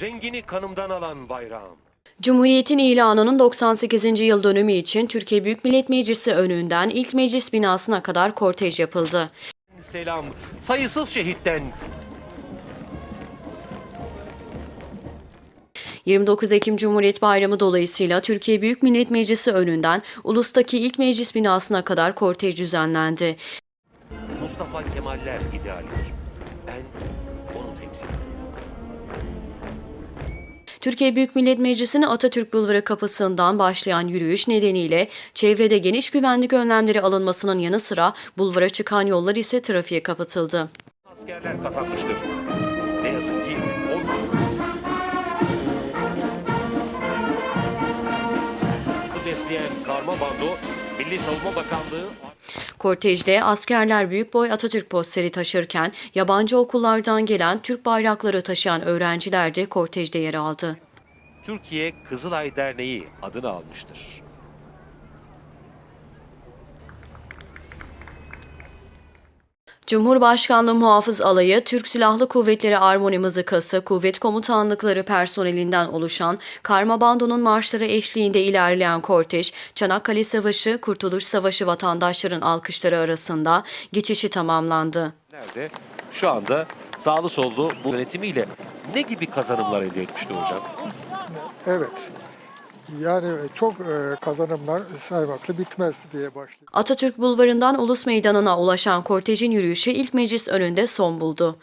Rengini kanımdan alan bayrağım. Cumhuriyet'in ilanının 98. yıl dönümü için Türkiye Büyük Millet Meclisi önünden ilk meclis binasına kadar kortej yapıldı. Selam sayısız şehitten 29 Ekim Cumhuriyet Bayramı dolayısıyla Türkiye Büyük Millet Meclisi önünden ulustaki ilk meclis binasına kadar kortej düzenlendi. Mustafa Kemaller idealidir. Ben onu temsil ediyorum. Türkiye Büyük Millet Meclisi'nin Atatürk Bulvarı kapısından başlayan yürüyüş nedeniyle çevrede geniş güvenlik önlemleri alınmasının yanı sıra bulvara çıkan yollar ise trafiğe kapatıldı. Askerler kazanmıştır. Ne yazık ki olmadı. besleyen karma bando Milli Savunma Bakanlığı Kortejde askerler büyük boy Atatürk posteri taşırken yabancı okullardan gelen Türk bayrakları taşıyan öğrenciler de kortejde yer aldı. Türkiye Kızılay Derneği adını almıştır. Cumhurbaşkanlığı Muhafız Alayı, Türk Silahlı Kuvvetleri Armoni Mızıkası, kuvvet komutanlıkları personelinden oluşan Karma Bando'nun marşları eşliğinde ilerleyen kortej, Çanakkale Savaşı, Kurtuluş Savaşı vatandaşların alkışları arasında geçişi tamamlandı. Nerede? Şu anda sağlı sollu bu yönetimiyle ne gibi kazanımlar elde etmişti hocam? Evet. Yani çok e, kazanımlar saymakla bitmez diye başlıyor. Atatürk Bulvarı'ndan Ulus Meydanı'na ulaşan kortejin yürüyüşü ilk meclis önünde son buldu.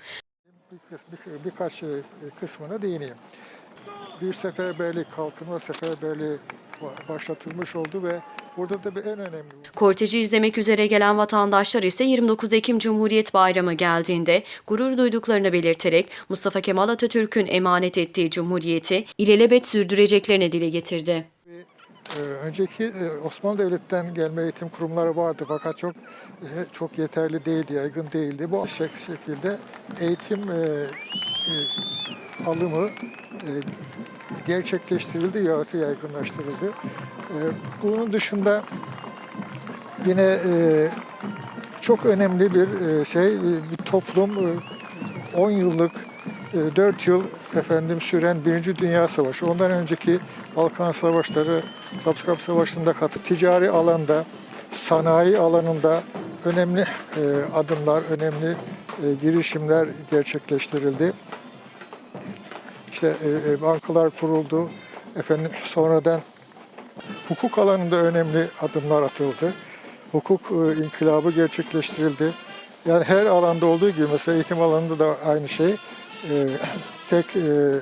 Bir, bir, birkaç e, kısmına değineyim. Bir seferberlik, kalkınma seferberliği ba- başlatılmış oldu ve burada da bir en önemli Korteji izlemek üzere gelen vatandaşlar ise 29 Ekim Cumhuriyet Bayramı geldiğinde gurur duyduklarını belirterek Mustafa Kemal Atatürk'ün emanet ettiği Cumhuriyeti ilelebet sürdüreceklerini dile getirdi. Ee, önceki e, Osmanlı Devlet'ten gelme eğitim kurumları vardı fakat çok e, çok yeterli değildi, yaygın değildi. Bu şek- şekilde eğitim e, alımı gerçekleştirildi, yahut yaygınlaştırıldı. Bunun dışında yine çok önemli bir şey, bir toplum e, 10 yıllık, 4 yıl efendim süren Birinci Dünya Savaşı, ondan önceki Balkan Savaşları, Trabzon Savaşı'nda katıp ticari alanda, sanayi alanında önemli e, adımlar, önemli e, girişimler gerçekleştirildi. İşte e, bankalar kuruldu, efendim sonradan hukuk alanında önemli adımlar atıldı. Hukuk inkılabı gerçekleştirildi. Yani her alanda olduğu gibi mesela eğitim alanında da aynı şey. E, tek e,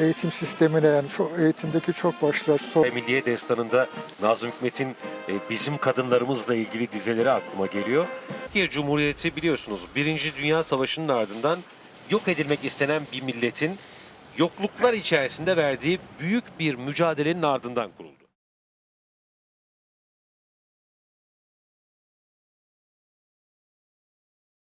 eğitim sistemine yani çok, eğitimdeki çok başlı so- Ve Milliye Destanı'nda Nazım Hikmet'in e, bizim kadınlarımızla ilgili dizeleri aklıma geliyor. Türkiye Cumhuriyeti biliyorsunuz Birinci Dünya Savaşı'nın ardından yok edilmek istenen bir milletin yokluklar içerisinde verdiği büyük bir mücadelenin ardından kuruldu.